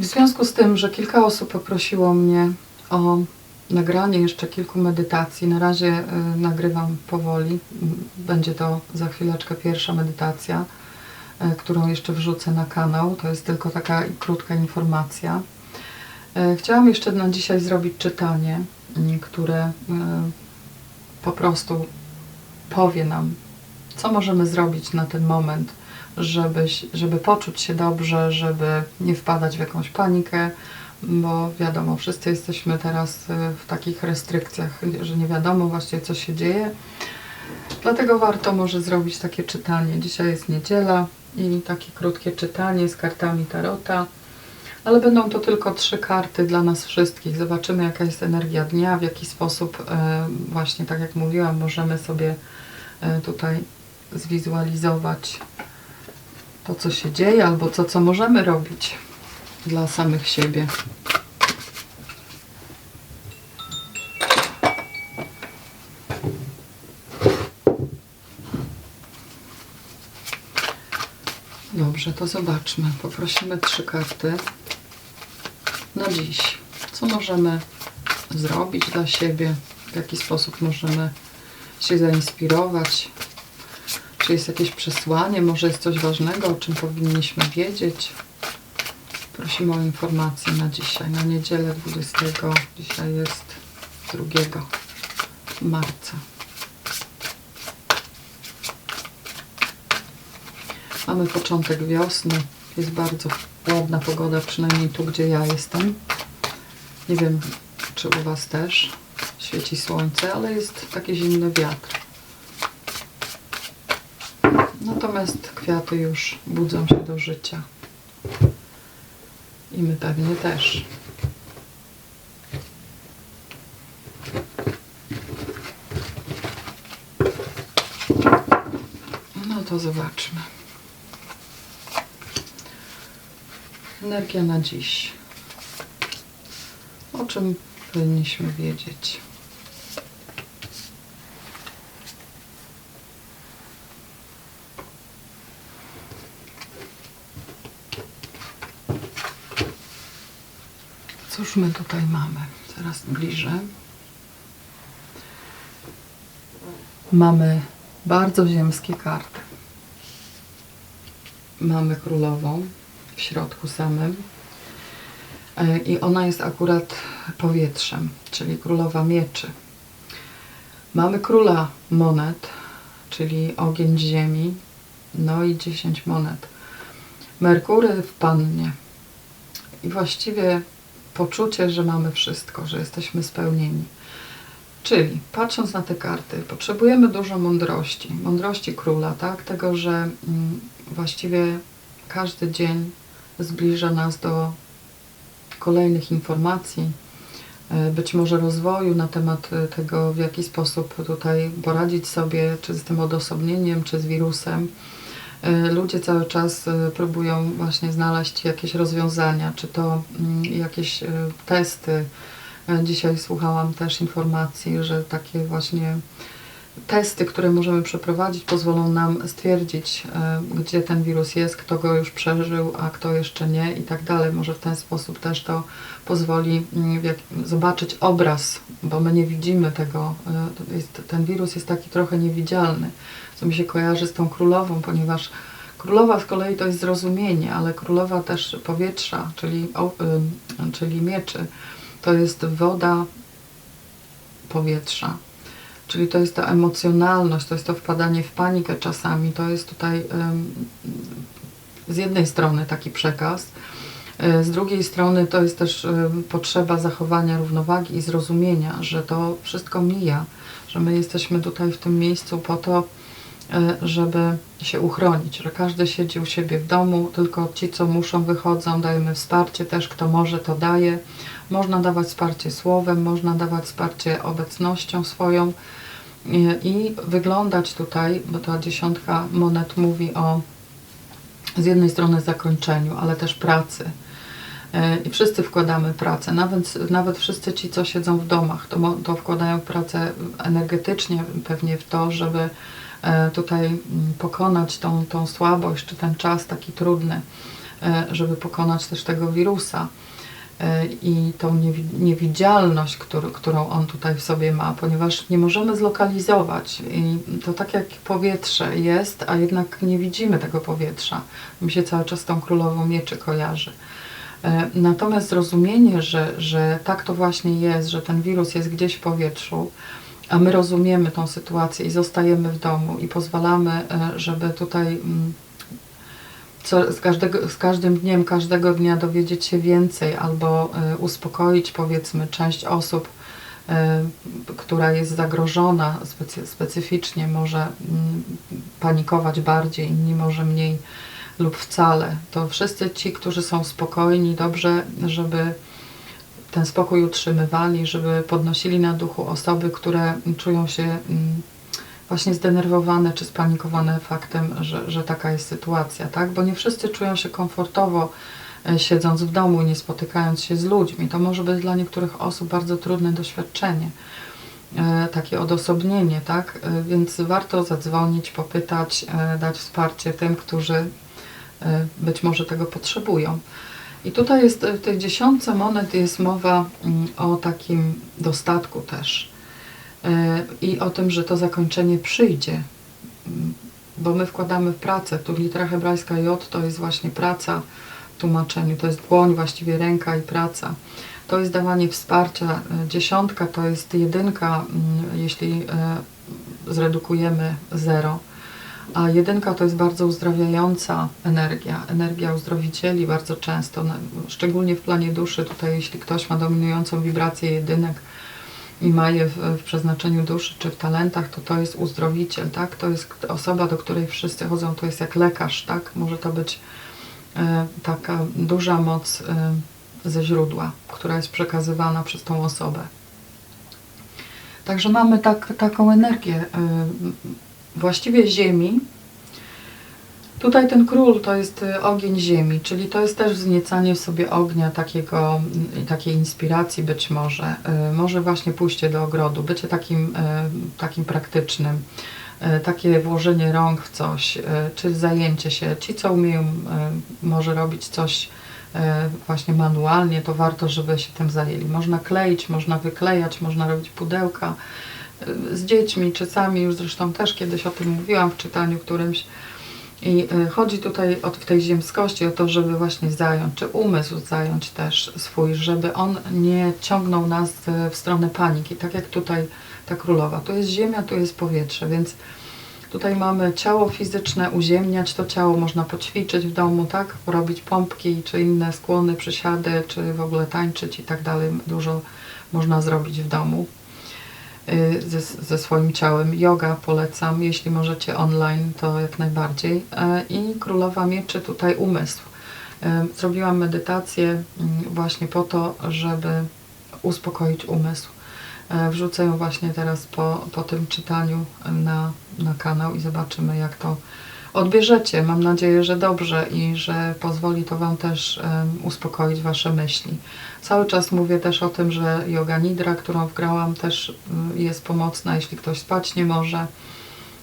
W związku z tym, że kilka osób poprosiło mnie o nagranie jeszcze kilku medytacji, na razie y, nagrywam powoli. Będzie to za chwileczkę pierwsza medytacja, y, którą jeszcze wrzucę na kanał. To jest tylko taka krótka informacja. Y, Chciałam jeszcze na dzisiaj zrobić czytanie, które po prostu powie nam, co możemy zrobić na ten moment, żeby, żeby poczuć się dobrze, żeby nie wpadać w jakąś panikę, bo wiadomo, wszyscy jesteśmy teraz y, w takich restrykcjach, że nie wiadomo właściwie co się dzieje. Dlatego warto może zrobić takie czytanie. Dzisiaj jest niedziela i takie krótkie czytanie z kartami Tarota. Ale będą to tylko trzy karty dla nas wszystkich. Zobaczymy, jaka jest energia dnia, w jaki sposób, e, właśnie tak jak mówiłam, możemy sobie e, tutaj zwizualizować to, co się dzieje, albo to, co możemy robić dla samych siebie. Dobrze, to zobaczmy. Poprosimy trzy karty na dziś. Co możemy zrobić dla siebie? W jaki sposób możemy się zainspirować? Czy jest jakieś przesłanie? Może jest coś ważnego, o czym powinniśmy wiedzieć? Prosimy o informacje na dzisiaj, na niedzielę 20. Dzisiaj jest 2 marca. Mamy początek wiosny. Jest bardzo ładna pogoda, przynajmniej tu, gdzie ja jestem. Nie wiem, czy u Was też świeci słońce, ale jest taki zimny wiatr. Natomiast kwiaty już budzą się do życia. I my pewnie też. No to zobaczmy. Energia na dziś. O czym powinniśmy wiedzieć? Cóż my tutaj mamy? Zaraz bliżej. Mamy bardzo ziemskie karty. Mamy królową w środku samym. E, I ona jest akurat powietrzem, czyli królowa mieczy. Mamy króla monet, czyli ogień ziemi, no i 10 monet. Merkury w pannie. I właściwie poczucie, że mamy wszystko, że jesteśmy spełnieni. Czyli patrząc na te karty, potrzebujemy dużo mądrości, mądrości króla, tak? Tego, że mm, właściwie każdy dzień zbliża nas do kolejnych informacji, e, być może rozwoju na temat e, tego, w jaki sposób tutaj poradzić sobie, czy z tym odosobnieniem, czy z wirusem. E, Ludzie cały czas e, próbują właśnie znaleźć jakieś rozwiązania, czy to mm, jakieś e, testy. Dzisiaj słuchałam też informacji, że takie właśnie testy, które możemy przeprowadzić, pozwolą nam stwierdzić, e, gdzie ten wirus jest, kto go już przeżył, a kto jeszcze nie i tak dalej. Może w ten sposób też to pozwoli mm, zobaczyć obraz, bo my nie widzimy tego. e, ten wirus jest taki trochę niewidzialny, co mi się kojarzy z tą królową, ponieważ królowa z kolei to jest zrozumienie, ale królowa też powietrza, czyli, ym, czyli mieczy, to jest woda powietrza. Czyli to jest ta emocjonalność, to jest to wpadanie w panikę czasami. To jest tutaj z jednej strony taki przekaz, y, z drugiej strony to jest też potrzeba zachowania równowagi i zrozumienia, że to wszystko mija, że my jesteśmy tutaj w tym miejscu po to, żeby się uchronić, że każdy siedzi u siebie w domu, tylko ci, co muszą, wychodzą, dajemy wsparcie też, kto może, to daje. Można dawać wsparcie słowem, można dawać wsparcie obecnością swoją i, i wyglądać tutaj, bo ta dziesiątka monet mówi o z jednej strony zakończeniu, ale też pracy. E, I wszyscy wkładamy pracę, nawet, nawet wszyscy ci, co siedzą w domach, to, to wkładają pracę energetycznie pewnie w to, żeby e, tutaj mm, pokonać tą, tą słabość, czy ten czas taki trudny. e, żeby pokonać też tego wirusa e, i tą niewi- niewidzialność, któr- którą on tutaj w sobie ma, ponieważ nie możemy zlokalizować. I to tak jak powietrze jest, a jednak nie widzimy tego powietrza. Mi się cały czas tą królową mieczy kojarzy. E, Natomiast zrozumienie, że, że tak to właśnie jest, że ten wirus jest gdzieś w powietrzu, a my rozumiemy tą sytuację i zostajemy w domu i pozwalamy, e, żeby tutaj mm, co, z, każdego, z każdym dniem, każdego dnia dowiedzieć się więcej albo e, uspokoić powiedzmy część osób, e, która jest zagrożona specy, specyficznie, może mm, panikować bardziej, inni może mniej lub wcale. To wszyscy ci, którzy są spokojni, dobrze, żeby ten spokój utrzymywali, żeby podnosili na duchu osoby, które czują się mm, właśnie zdenerwowane czy spanikowane faktem, że, że taka jest sytuacja, tak? Bo nie wszyscy czują się komfortowo e, siedząc w domu, nie spotykając się z ludźmi. To może być dla niektórych osób bardzo trudne doświadczenie, e, takie odosobnienie, tak? E, Więc warto zadzwonić, popytać, dać wsparcie tym, którzy być może tego potrzebują. I tutaj jest w tej dziesiątce monet jest mowa mm, o takim dostatku też. E, I o tym, że to zakończenie przyjdzie. Mm, Bo my wkładamy w pracę. Tu litera hebrajska J to jest właśnie praca w tłumaczeniu. To jest dłoń, właściwie ręka i praca. To jest dawanie wsparcia. E, Dziesiątka to jest jedynka, mm, jeśli e, zredukujemy zero. A jedynka to jest bardzo uzdrawiająca energia, energia uzdrowicieli bardzo często, na- szczególnie w planie duszy. Tutaj, jeśli ktoś ma dominującą wibrację jedynek i ma je w, w przeznaczeniu duszy czy w talentach, to to jest uzdrowiciel, tak? To jest osoba, do której wszyscy chodzą, to jest jak lekarz, tak? Może to być e, taka duża moc e, ze źródła, która jest przekazywana przez tą osobę. Także mamy tak, taką energię e, właściwie ziemi. Tutaj ten król to jest y, ogień ziemi, czyli to jest też wzniecanie w sobie ognia, takiego, y, takiej inspiracji być może. Y, Może właśnie pójście do ogrodu, bycie takim, takim praktycznym, takie włożenie rąk w coś, czy zajęcie się. Ci, co umieją może robić coś właśnie manualnie, to warto, żeby się tym zajęli. Można kleić, można wyklejać, można robić pudełka z dziećmi, czy sami, już zresztą też kiedyś o tym mówiłam w czytaniu którymś. I y, chodzi tutaj o, w tej ziemskości o to, żeby właśnie zająć, czy umysł zająć też swój, żeby on nie ciągnął nas y, w stronę paniki, tak jak tutaj ta królowa. Tu jest ziemia, tu jest powietrze, więc tutaj mamy ciało fizyczne, uziemniać to ciało, można poćwiczyć w domu, tak? Robić pompki, czy inne skłony, przysiady, czy w ogóle tańczyć i tak dalej. Dużo można zrobić w domu y, ze, ze swoim ciałem. Yoga polecam, jeśli możecie online, to jak najbardziej. E, I Królowa Mieczy tutaj umysł. E, Zrobiłam medytację mm, właśnie po to, żeby uspokoić umysł. E, Wrzucę ją właśnie teraz po, po tym czytaniu na, na kanał i zobaczymy, jak to odbierzecie. Mam nadzieję, że dobrze i że pozwoli to Wam też uspokoić Wasze myśli. Cały czas mówię też o tym, że yoga nidra, którą wgrałam, też mm, jest pomocna, jeśli ktoś spać nie może,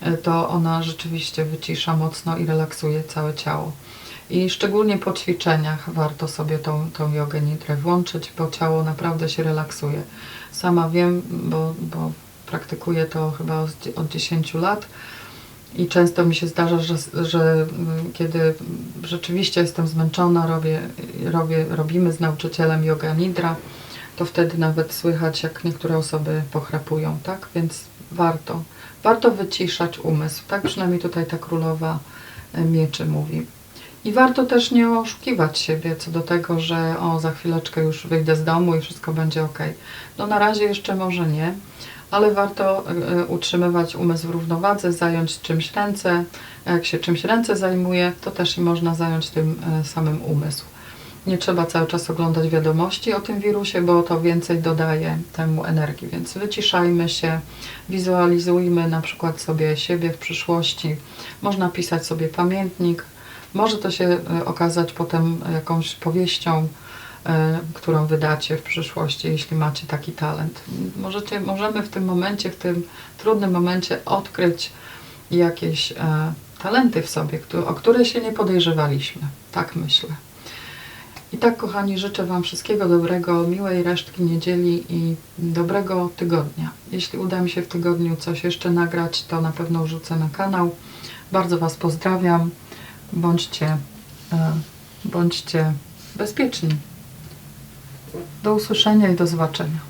e, to ona rzeczywiście wycisza mocno i relaksuje całe ciało. I szczególnie po ćwiczeniach warto sobie tą, tą jogę nidrę włączyć, bo ciało naprawdę się relaksuje. Sama wiem, bo, bo praktykuję to chyba od 10 lat i często mi się zdarza, że, że mm, kiedy rzeczywiście jestem zmęczona, robię, robię, robimy z nauczycielem yoga nidra, to wtedy nawet słychać, jak niektóre osoby pochrapują, tak? Więc warto, warto wyciszać umysł, tak? Przynajmniej tutaj ta królowa e, mieczy mówi. I warto też nie oszukiwać siebie co do tego, że o, za chwileczkę już wyjdę z domu i wszystko będzie ok. No na razie jeszcze może nie, ale warto y, utrzymywać umysł w równowadze, zająć czymś ręce. Jak się czymś ręce zajmuje, to też i można zająć tym y, samym umysł. Nie trzeba cały czas oglądać wiadomości o tym wirusie, bo to więcej dodaje temu energii, więc wyciszajmy się, wizualizujmy na przykład sobie siebie w przyszłości. Można pisać sobie pamiętnik. Może to się y, okazać potem jakąś powieścią, e, którą wydacie w przyszłości, jeśli macie taki talent. Możecie, możemy w tym momencie, w tym trudnym momencie odkryć jakieś e, talenty w sobie, o które się nie podejrzewaliśmy. Tak myślę. I tak, kochani, życzę Wam wszystkiego dobrego, miłej resztki niedzieli i dobrego tygodnia. Jeśli uda mi się w tygodniu coś jeszcze nagrać, to na pewno wrzucę na kanał. Bardzo Was pozdrawiam. Bądźcie, e, bądźcie bezpieczni. Do usłyszenia i do zobaczenia.